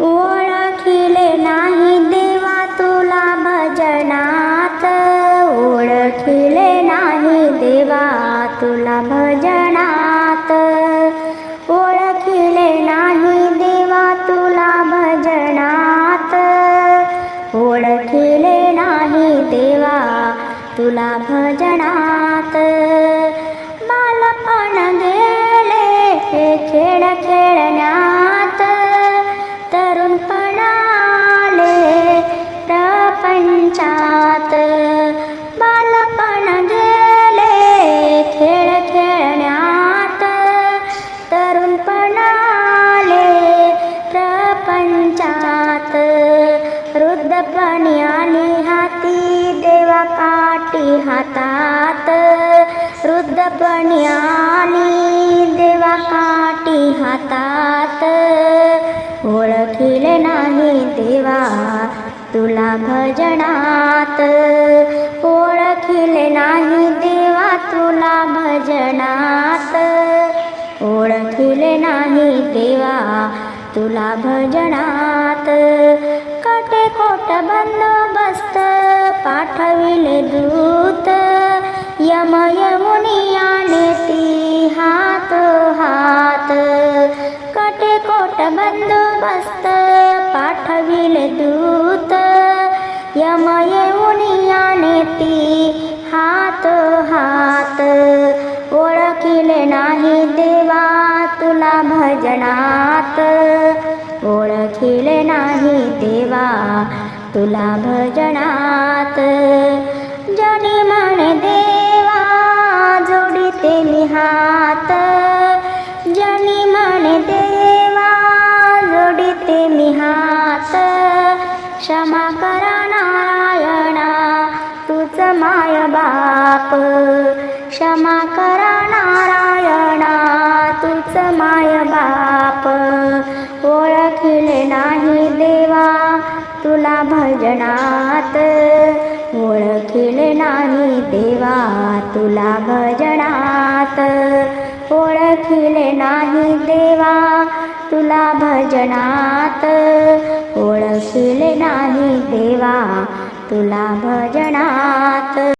ओळखिले नाही देवा तुला भजनात. ओळखिले नाही देवा तुला भजनात. ओळखिले नाही देवा तुला भजनात. ओळखिले नाही देवा तुला भजनात. प्रपंचात बालपण गेले खेळ खेळण्यात. तरुणपणाले प्रपंचात. वृद्धपणी आली हाती देवा काठी हातात. वृद्धपणी तुला भजनात. ओळखिले नाही देवा तुला भजनात. ओळखिले नाही देवा तुला भजनात. कटे खोट बंदोबस्त पाठविले दूत. यम यम कोट बंदोबस्त पाठविले दूत. यम यमुनियाने ती हात हात ओळखिले नाही देवा तुला भजनात. ओळखिले नाही देवा तुला भजनात. जनी म्हणे देवा जोडिते मी हात. जनी म्हणे देवा क्षमा करा नारायणा तूच माय बाप. क्षमा करा नारायणा तूच माय बाप. ओळखिले नाही देवा तुला भजनात. ओळखिले नाही देवा तुला भजनात. ओळखिले नाही देवा तुला भजनात. ओळखी देवा तुला भजनात